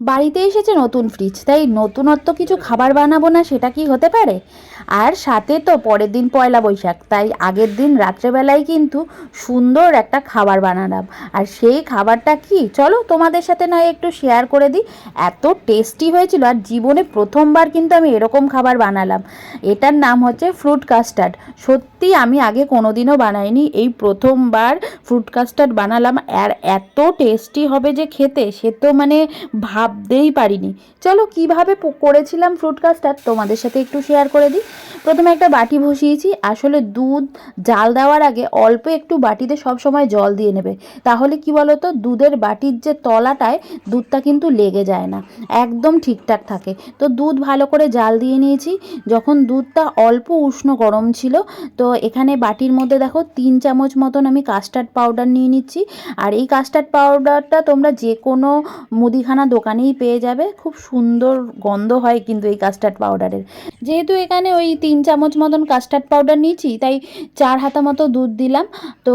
বাড়িতে এসেছে নতুন ফ্রিজ তাই নতুনত্ব কিছু খাবার বানাবো না সেটা কি হতে পারে? আর সাথে তো পরের দিন পয়লা বৈশাখ, তাই আগের দিন রাত্রেবেলায় কিন্তু সুন্দর একটা খাবার বানালাম। আর সেই খাবারটা কি? চলো তোমাদের সাথে নয় একটু শেয়ার করে দিই। এত টেস্টি হয়েছিল আর জীবনে প্রথমবার কিন্তু আমি এরকম খাবার বানালাম। এটার নাম হচ্ছে ফ্রুট কাস্টার্ড সত্যি আমি আগে কোনোদিনও বানাইনি। এই প্রথমবার ফ্রুট কাস্টার্ড বানালাম আর এত টেস্টি হবে যে খেতে, সে তো মানে ভাবতেই পারিনি। চলো কীভাবে করেছিলাম ফ্রুট কাস্টার্ড তোমাদের সাথে একটু শেয়ার করে দিই। প্রথমে একটা বাটি বসিয়েছি। আসলে দুধ জাল দেওয়ার আগে অল্প একটু বাটিতে সব সময় জল দিয়ে নেবে। তাহলে কি বলো তো দুধের বাটির যে তলাটায় দুধটা কিন্তু লেগে যায় না। একদম ঠিকঠাক থাকে। তো দুধ ভালো করে জাল দিয়ে নিয়েছি। যখন দুধটা অল্প উষ্ণ গরম ছিল, তো এখানে বাটির মধ্যে দেখো তিন চামচ মতন আমি কাস্টার্ড পাউডার নিয়ে নিচ্ছি। আর এই কাস্টার্ড পাউডারটা তোমরা যে কোনো মুদিখানা দোকানেই পেয়ে যাবে। খুব সুন্দর গন্ধ হয় কিন্তু এই কাস্টার্ড পাউডারের যেহেতু এখানে ওই তিন চামচ মতন কাস্টার্ড পাউডার নিয়েছি, তাই চার হাতা মতো দুধ দিলাম। তো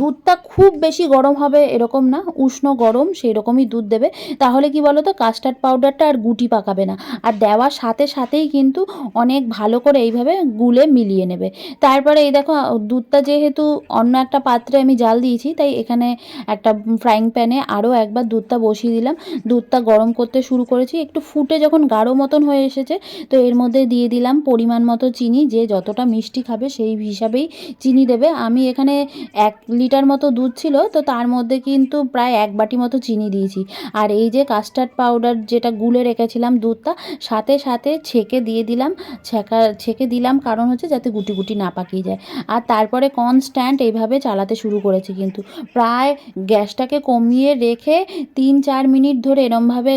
দুধটা খুব বেশি গরম হবে এরকম না, উষ্ণ গরম সেই রকমই দুধ দেবে। তাহলে কি বলো তো কাস্টার্ড পাউডারটা আর গুটি পাকাবে না। আর দেওয়ার সাথে সাথেই কিন্তু অনেক ভালো করে এইভাবে গুলে মিলিয়ে নেবে। তারপরে এই দেখো, দুধটা যেহেতু অন্য একটা পাত্রে আমি জাল দিয়েছি, তাই এখানে একটা ফ্রাইং প্যানে আরও একবার দুধটা বসিয়ে দিলাম। দুধটা গরম করতে শুরু করেছি। একটু ফুটে যখন গাঢ় মতন হয়ে এসেছে, তো এর মধ্যে দিয়ে দিলাম পরিমাণ মতো চিনি, যে যতটা মিষ্টি খাবে সেই হিসাবেই চিনি দেবে। আমি এখানে এক লিটার মতো দুধ ছিল, তো তার মধ্যে কিন্তু প্রায় এক বাটি মতো চিনি দিয়েছি। আর এই যে কাস্টার্ড পাউডার যেটা গুলে রেখেছিলাম দুধটা, সাথে সাথে ছেঁকে দিয়ে দিলাম। ছেঁকা, ছেঁকে দিলাম কারণ হচ্ছে যাতে গুটি গুটি না পাকিয়ে যায়। আর তারপরে কনস্ট্যান্ট এইভাবে চালাতে শুরু করেছি কিন্তু। প্রায় গ্যাসটাকে কমিয়ে রেখে তিন চার মিনিট ধরে এরমভাবে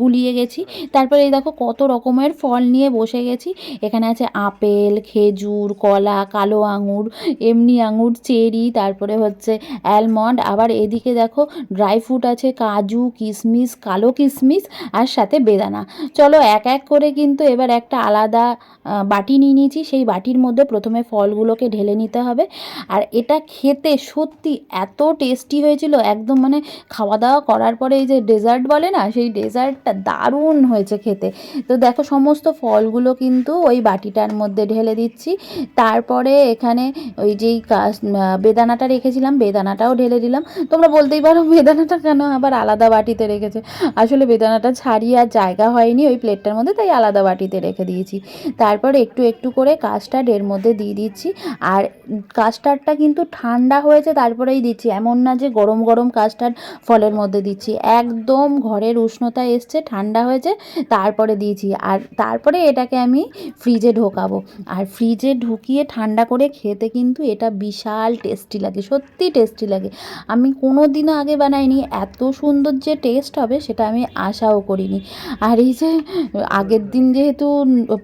গুলিয়ে গেছি। তারপরে এই দেখো কত রকমের ফল নিয়ে বসে গেছি। এখানে আছে আপেল, খেজুর, কলা, কালো আঙুর, এমনি আঙুর, চেরি, তারপরে হচ্ছে অ্যালমন্ড আবার এদিকে দেখো ড্রাই ফ্রুট আছে, কাজু কিশমিশ কালো কিশমিশ আর সাথে বেদানা। চলো এক এক করে কিন্তু এবার একটা আলাদা বাটি নিয়ে নিয়েছি। সেই বাটির মধ্যে প্রথমে ফলগুলোকে ঢেলে নিতে হবে। আর এটা খেতে সত্যি এত টেস্টি হয়েছিল, একদম মানে খাওয়া দাওয়া করার পরে এই যে ডেজার্ট বলে না, সেই ডেজার্টটা দারুণ হয়েছে খেতে। তো দেখো সমস্ত ফলগুলো কিন্তু ওই বাটিটার মধ্যে ঢেলে দিচ্ছি। তারপরে এখানে ওই যেই বেদানাটা রেখেছিলাম, বেদানাটাও ঢেলে দিলাম। তোমরা বলতেই পারো বেদানাটা কেন আবার আলাদা বাটিতে রেখেছে। আসলে বেদানাটা ছাড়িয়ে আর জায়গা হয়নি ওই প্লেটটার মধ্যে, তাই আলাদা বাটিতে রেখে দিয়েছি। তারপর একটু একটু করে কাজটা এর মধ্যে দিয়ে দিচ্ছি। আর কাস্টার্ডটা কিন্তু ঠান্ডা হয়েছে, তারপরেই দিচ্ছি। এমন না যে গরম গরম কাস্টার্ড ফলের মধ্যে দিচ্ছি। একদম ঘরের উষ্ণতা এসছে, ঠান্ডা হয়েছে, তারপরে দিয়েছি। আর তারপরে এটাকে আমি ফ্রিজে ঢোকাবো। আর ফ্রিজে ঢুকিয়ে ঠান্ডা করে খেতে কিন্তু এটা বিশাল টেস্টি লাগে সত্যি টেস্টি লাগে। আমি কোনো দিনও আগে বানাইনি, এত সুন্দর যে টেস্ট হবে সেটা আমি আশাও করিনি। আর এই যে আগের দিন যেহেতু,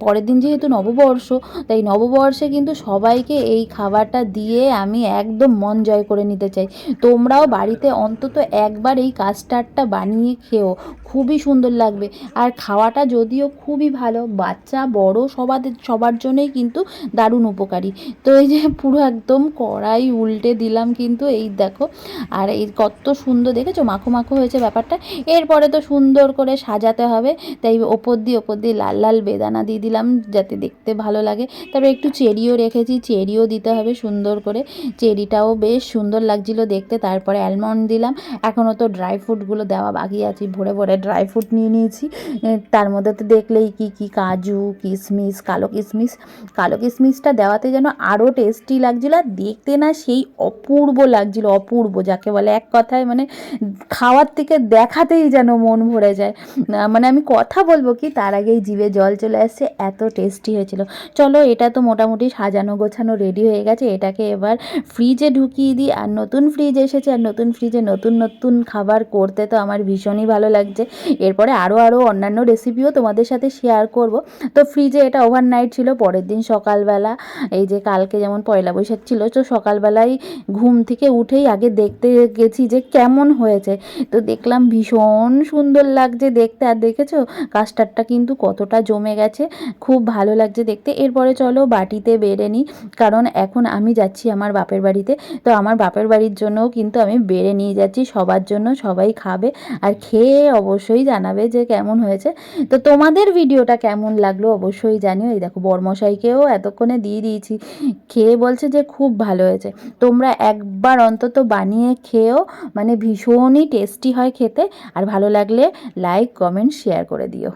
পরের দিন যেহেতু নববর্ষ, তাই নববর্ষে কিন্তু সবাইকে এই খাবারটা দিয়ে আমি একদম মন জয় করে নিতে চাই। তোমরাও বাড়িতে অন্তত একবার এই কাস্টার্ডটা বানিয়ে খেও। খুবই সুন্দর লাগবে। আর খাওয়াটা যদিও খুবই ভালো, বাচ্চা, বড়, সবাদের, সবার জন্যই কিন্তু দারুণ উপকারী। তো এই যে পুরো একদম কড়াই উল্টে দিলাম কিন্তু এই দেখো। আর এই কত সুন্দর, দেখেছ? মাখো মাখো হয়েছে ব্যাপারটা। এরপরে তো সুন্দর করে সাজাতে হবে। তাই ওপর দিয়ে ওপর দিয়ে লাল লাল বেদানা দিয়ে দিলাম যাতে দেখতে ভালো লাগে। তারপরে একটু চেরিও রেখেছি। চেরিও দিতে হবে সুন্দর করে। চেরিটাও বেশ সুন্দর লাগছিল দেখতে, তারপরে অ্যালমন্ড দিলাম। এখনও তো ড্রাই ফ্রুটগুলো দেওয়া বাকি আছে, ভরে ভরে ড্রাই ফ্রুট নিয়ে নিয়েছি। তার মধ্যে তো দেখলেই কি কি কাজু কিশমিশ কালো কিশমিশ কালো কিশমিশটা দেওয়াতে যেন আরও টেস্টি লাগছিল, আর দেখতে না সেই অপূর্ব লাগছিল, অপূর্ব, যাকে বলে এক কথায় মানে খাওয়ার থেকে দেখাতেই যেন মন ভরে যায়। মানে আমি কথা বলব কি, তার আগেই জিভে জল চলে আসছে, এত টেস্টি হয়েছিল। চলো, এটা তো মোটামুটি সাজানো গোছানো রেডি হয়ে গেছে। এটাকে এবার ফ্রিজে ঢুকিয়ে দিই। আর নতুন ফ্রিজ এসেছে। আর নতুন ফ্রিজে নতুন নতুন খাবার করতে তো আমার ভীষণই ভালো লাগছে। এরপরে আরও আরও অন্যান্য রেসিপিও তোমাদের সাথে শেয়ার করব। তো ফ্রিজে এটা ওভারনাইট ছিল। পরের দিন সকালবেলা, এই যে কালকে যেমন পয়লা বৈশাখ ছিল, তো সকালবেলায় ঘুম থেকে উঠেই আগে দেখতে গেছি যে কেমন হয়েছে। তো দেখলাম ভীষণ সুন্দর লাগছে দেখতে। আর দেখেছ? কাস্টার্ডটা কিন্তু কতটা জমে গেছে। খুব ভালো লাগছে দেখতে। এরপরে চলো বাটিতে বেড়ে নিই। কারণ এখন আমি যাচ্ছি আমার বাপের বাড়িতে। তো আমার বাপের বাড়ির জন্যও কিন্তু আমি বেড়ে নিয়ে যাচ্ছি, সবার জন্য সবাই খাবে আর খেয়ে অবশ্যই জানাবে যে কেমন হয়েছে। তো তোমাদের ভিডিওটা কেমন লাগল অবশ্যই জানিও। এই দেখো বর্মশাইকেও এতক্ষণে দিয়ে দিয়েছি, খেয়ে বলছে যে খুব ভালো হয়েছে। তোমরা একবার অন্তত বানিয়ে খেয়েও মানে ভীষণই টেস্টি হয় খেতে। আর ভালো লাগলে লাইক, কমেন্ট, শেয়ার করে দিও।